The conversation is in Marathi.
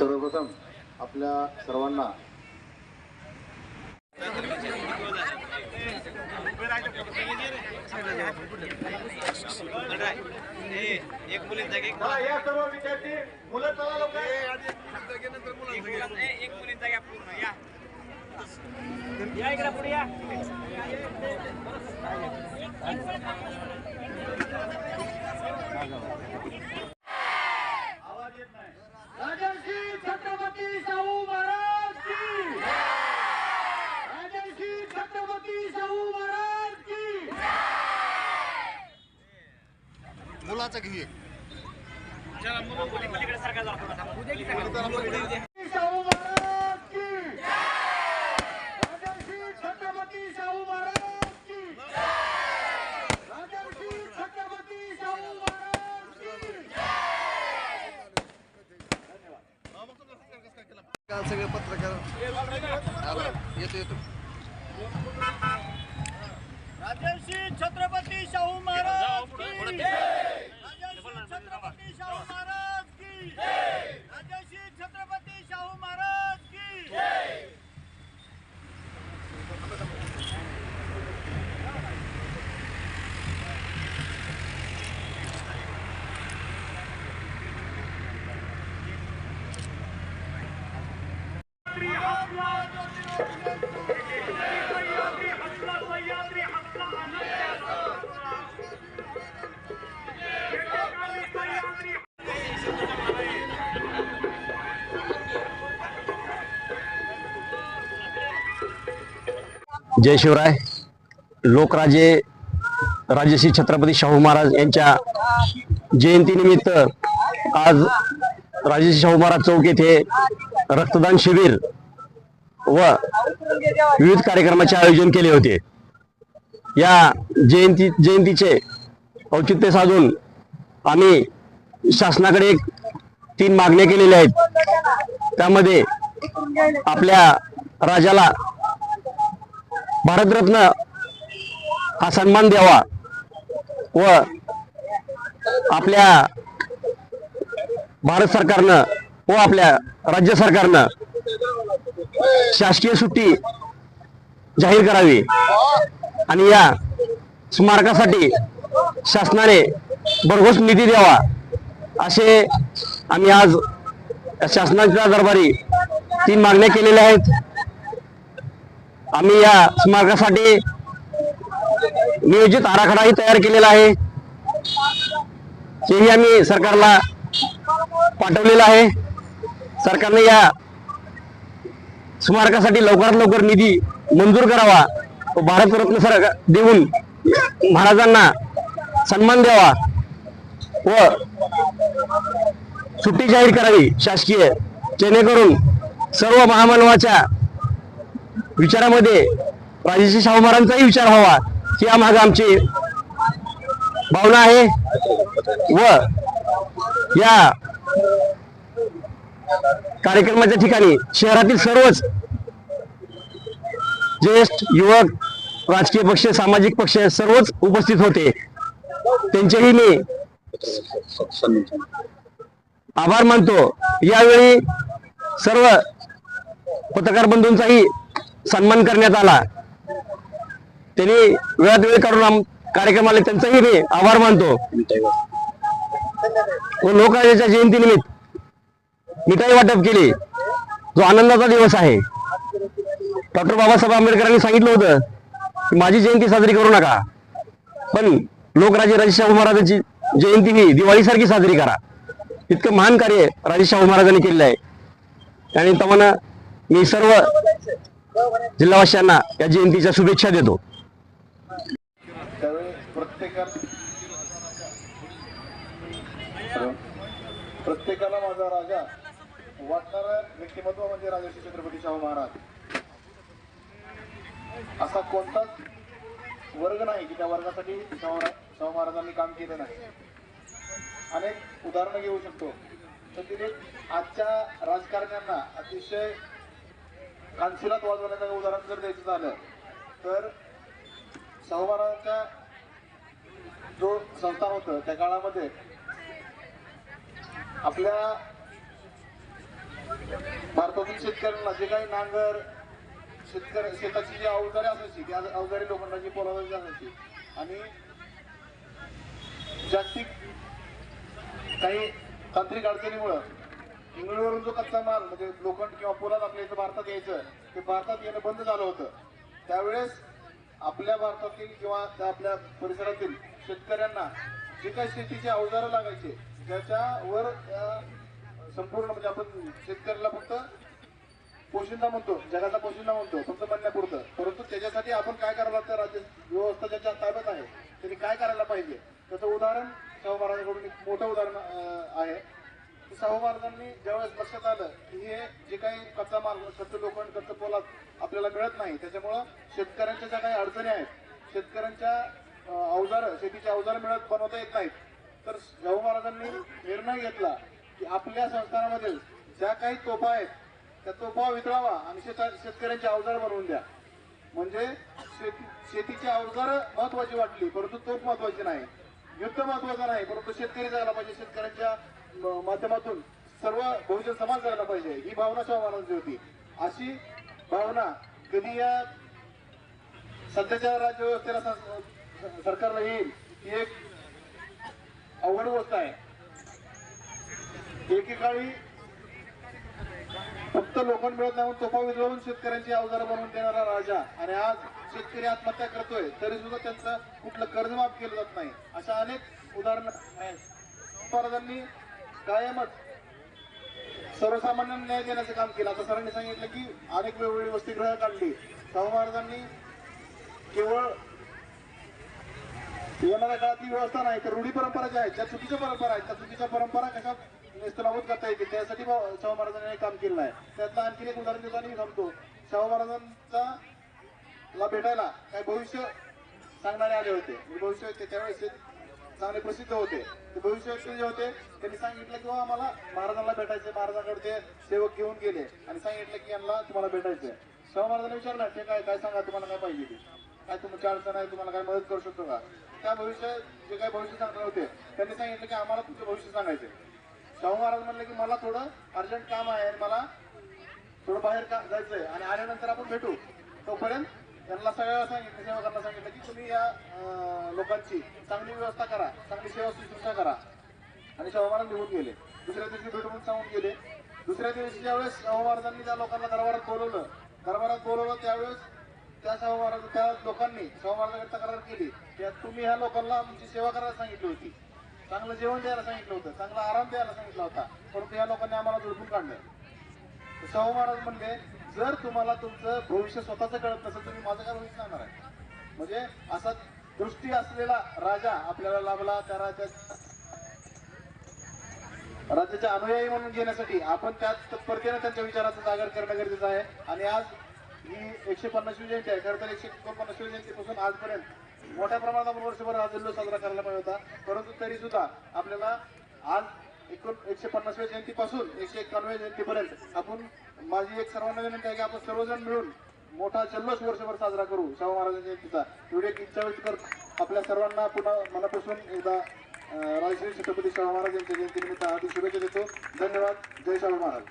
सर्वप्रथम आपल्या सर्वांना एक एक या सर्व विद्यार्थी मुलं चला लवकर. एक मुलींचा घ्या पूर्ण या. या इकडे पुढे या राजर्षी छत्रपती शाहू महाराज की राजर्षी छत्रपती शाहू महाराज की मुलाचं घे चला मुलं मुली पलीकडे सरकार जरा थोडासा. शाहू महाराज की राजर्षी छत्रपती शाहू महाराज की राजर्षी छत्रपती शाहू घेऊ एक काल सगळे पत्रकार येतो येतो राजर्षी छत्रपती शाहू महाराज की राजर्षी छत्रपती शाहू महाराज की राजर्षी छत्रपती शाहू महाराज की जय शिवराय. लोकराजे राजश्री छत्रपती शाहू महाराज यांच्या जयंतीनिमित्त आज राजश्री शाहू महाराज चौक येथे रक्तदान शिबिर व विविध कार्यक्रमाचे आयोजन केले होते. या जयंती जयंतीचे औचित्य साधून आम्ही शासनाकडे एक तीन मागण्या केलेल्या आहेत. त्यामध्ये आपल्या राजाला भारतरत्न हा सन्मान द्यावा व आपल्या भारत सरकारनं व आपल्या राज्य सरकारनं शासकीय सुट्टी जाहीर करावी. आणि या स्मारकासाठी शासनाने भरघोस निधी द्यावा असे आम्ही आज शासनाच्या दरबारी तीन मागण्या केलेल्या आहेत. आम्ही या स्मारकासाठी नियोजित आराखडाही तयार केलेला आहे. तेही आम्ही सरकारला पाठवलेलं आहे. सरकारने या स्मारकासाठी लवकरात लवकर निधी मंजूर करावा. व भारतरत्न सरकार देऊन महाराजांना सन्मान द्यावा व सुट्टी जाहीर करावी शासकीय. जेणेकरून सर्व महामानवाच्या विचारामध्ये राजेशी शाहू महाराजांचाही विचार व्हावा. ही आम्हाला आमची भावना आहे. व या कार्यक्रमाच्या ठिकाणी शहरातील सर्वच ज्येष्ठ युवक राजकीय पक्ष सामाजिक पक्ष सर्वच उपस्थित होते. त्यांचेही मी आभार मानतो. यावेळी सर्व पत्रकार बंधूंचाही सन्मान करण्यात आला. त्यांनी वेळात वेळ काढून कार्यक्रमाला त्यांचाही मी आभार मानतो. व लोकराजाच्या जयंतीनिमित्त मिठाई वाटप केली? जो आनंदाचा दिवस आहे. डॉक्टर बाबासाहेब आंबेडकरांनी सांगितलं होतं की माझी जयंती साजरी करू नका. पण लोकराजे राजेशाहू महाराजांची जयंती ही दिवाळीसारखी साजरी करा. इतकं महान कार्य राजेशाहू महाराजांनी केलेलं आहे. आणि तमाना मी सर्व जिल्हावासियांना या जयंतीच्या शुभेच्छा देतो. प्रत्येकाला माझा राजा. वाटणारं व्यक्तिमत्व म्हणजे राजर्षी छत्रपती शाहू महाराज. असा कोणताच वर्ग नाही की त्या वर्गासाठी शाहू शाहू महाराजांनी काम केलं नाही. अनेक उदाहरणं घेऊ शकतो. तर तिथे आजच्या राजकारण्यांना अतिशय कानशिलात वाजवण्याचं उदाहरण जर द्यायचं झालं तर शाहू महाराजांच्या जो संस्थान होतं त्या काळामध्ये आपल्या भारतातील शेतकऱ्यांना जे काही नांगर शेतकरी शेताची जी अवजारे असायची त्या अवजारे लोखंडाची पोलादाची असायची आणि जागतिक काही तांत्रिक अडचणीमुळं इंग्लंडवरून जो कच्चा माल म्हणजे लोखंड किंवा पोलाद आपल्या इथं भारतात यायचं. ते भारतात येणं बंद झालं होतं. त्यावेळेस आपल्या भारतातील किंवा त्या आपल्या परिसरातील शेतकऱ्यांना जे काही शेतीचे अवजारं लागायचे ज्याच्यावर संपूर्ण म्हणजे आपण शेतकऱ्याला फक्त पोशिंदा म्हणतो जगाचा पोशिंदा म्हणतो फक्त म्हणण्यापुरतं परंतु त्याच्यासाठी आपण काय करावं लागतं? राज्य व्यवस्था ज्याच्या ताब्यात आहे त्यांनी काय करायला पाहिजे? त्याचं उदाहरण शाहू महाराजांकडून एक मोठं उदाहरण आहे. की शाहू महाराजांनी ज्यावेळेस लक्षात आलं की हे जे काही कच्चा माल कच्चं लोखंड कच्चं पोलाद आपल्याला मिळत नाही त्याच्यामुळं शेतकऱ्यांच्या ज्या काही अडचणी आहेत शेतकऱ्यांच्या अवजारं शेतीचे अवजारं मिळत बनवता येत नाहीत. तर शाहू महाराजांनी निर्णय घेतला की आपल्या संस्थानामध्ये ज्या काही तोफा आहेत त्या तोफा वितळावा. आणि शेता शेतकऱ्यांचे अवजार बनवून द्या. म्हणजे शेती शेतीची अवजार महत्वाची वाटली परंतु तोफ महत्वाची नाही. युद्ध महत्वाचं नाही परंतु शेतकरी जायला पाहिजे. शेतकऱ्यांच्या म- माध्यमातून सर्व बहुजन समाज जायला पाहिजे. ही भावना शाहू होती. अशी भावना कधी या सध्याच्या राज्य व्यवस्थेला सरकारला येईल ही एक अवघड गोष्ट आहे. एकेकाळी फक्त लोखंड मिळत नाही म्हणून तोफा विजळून शेतकऱ्यांची अवजार बनवून देणारा राजा. आणि आज शेतकरी आत्महत्या करतोय तरी सुद्धा त्यांचं कुठलं कर्ज माफ केलं जात नाही. अशा अनेक उदाहरणं आहेत. महाराजांनी कायमच सर्वसामान्यांना न्याय देण्याचं काम केलं. आता सरांनी सांगितलं की अनेक वेगवेगळी वसतिगृह काढली. शाहू महाराजांनी केवळ येणाऱ्या काळात ही व्यवस्था नाही तर रूढी परंपरा ज्या आहेत ज्या चुकीच्या परंपरा आहेत. त्या चुकीच्या परंपरा कशा नेस्तनाबूत करता येतील त्यासाठी शाहू महाराजांनी काम केलं आहे त्यातलं आणखी एक उदाहरण देतो आणि थांबतो शाहू महाराजांचा ला भेटायला काही भविष्य सांगणारे आले होते. म्हणजे भविष्य ते त्यावेळेस चांगले प्रसिद्ध होते. ते भविष्य जे होते त्यांनी सांगितलं की आम्हाला महाराजांना भेटायचे महाराजांकडचे सेवक घेऊन गेले. आणि सांगितलं की यांना तुम्हाला भेटायचंय. शाहू महाराजांनी विचारलं ते काय काय सांगा तुम्हाला काय पाहिजे ते? काय तुमची अडचण आहे तुम्हाला काय मदत करू शकतो का? त्या भविष्य जे काही भविष्य सांगणार होते त्यांनी सांगितलं की आम्हाला तुमचं भविष्य सांगायचे शाहू महाराज म्हणले की मला थोडं अर्जंट काम आहे आणि मला थोडं बाहेर का जायचंय. आणि आल्यानंतर आपण भेटू. तोपर्यंत त्यांना सगळ्या सांगितलं सेवकांना सांगितलं की तुम्ही या लोकांची चांगली व्यवस्था करा. चांगली सेवा सुश्रूषा करा. आणि शाहू महाराज निघून गेले. दुसऱ्या दिवशी भेटून सांगून गेले. दुसऱ्या दिवशी ज्यावेळेस शाहू महाराजांनी त्या लोकांना दरबारात बोलवलं दरबारात बोलवलं त्यावेळेस त्या शाहू महाराज त्या लोकांनी शाहू महाराजांकडे तक्रार केली की तुम्ही ह्या लोकांना आमची सेवा करायला सांगितली होती. चांगलं जेवण द्यायला सांगितलं होतं चांगला आराम द्यायला सांगितला होता परंतु या लोकांनी आम्हाला झुडपून काढलं. तर शाहू महाराज म्हणले जर तुम्हाला तुमचं भविष्य स्वतःच कळत नसेल तुम्ही माझं काय भविष्य सांगणार आहे? म्हणजे असा दृष्टी असलेला राजा आपल्याला लाभला त्या राज्यात राज्याच्या अनुयायी म्हणून घेण्यासाठी आपण त्या तत्परतेने त्यांच्या विचाराचा जागर करणं गरजेचं आहे. आणि आज ही एकशे पन्नासवी जयंती आहे खरं तर एकशे एकोणपन्नासवी जयंतीपासून आजपर्यंत मोठ्या प्रमाणात आपण वर्षभर हा जल्लोष साजरा करायला पाहिजे होता. परंतु तरी सुद्धा आपल्याला आज एकोण एकशे पन्नासव्या जयंतीपासून एकशे एकावन्नव्या जयंतीपर्यंत आपण माझी एक सर्वांना विनंती आहे की आपण सर्वजण मिळून मोठा जल्लोष वर्षभर साजरा करू शाहू महाराजांच्या जयंतीचा. एवढी एक इच्छा व्यक्त करत. आपल्या सर्वांना पुन्हा मनापासून एकदा राजश्री छत्रपती शाहू महाराज यांच्या जयंतीनिमित्त आधी शुभेच्छा देतो. धन्यवाद. जय शाहू महाराज.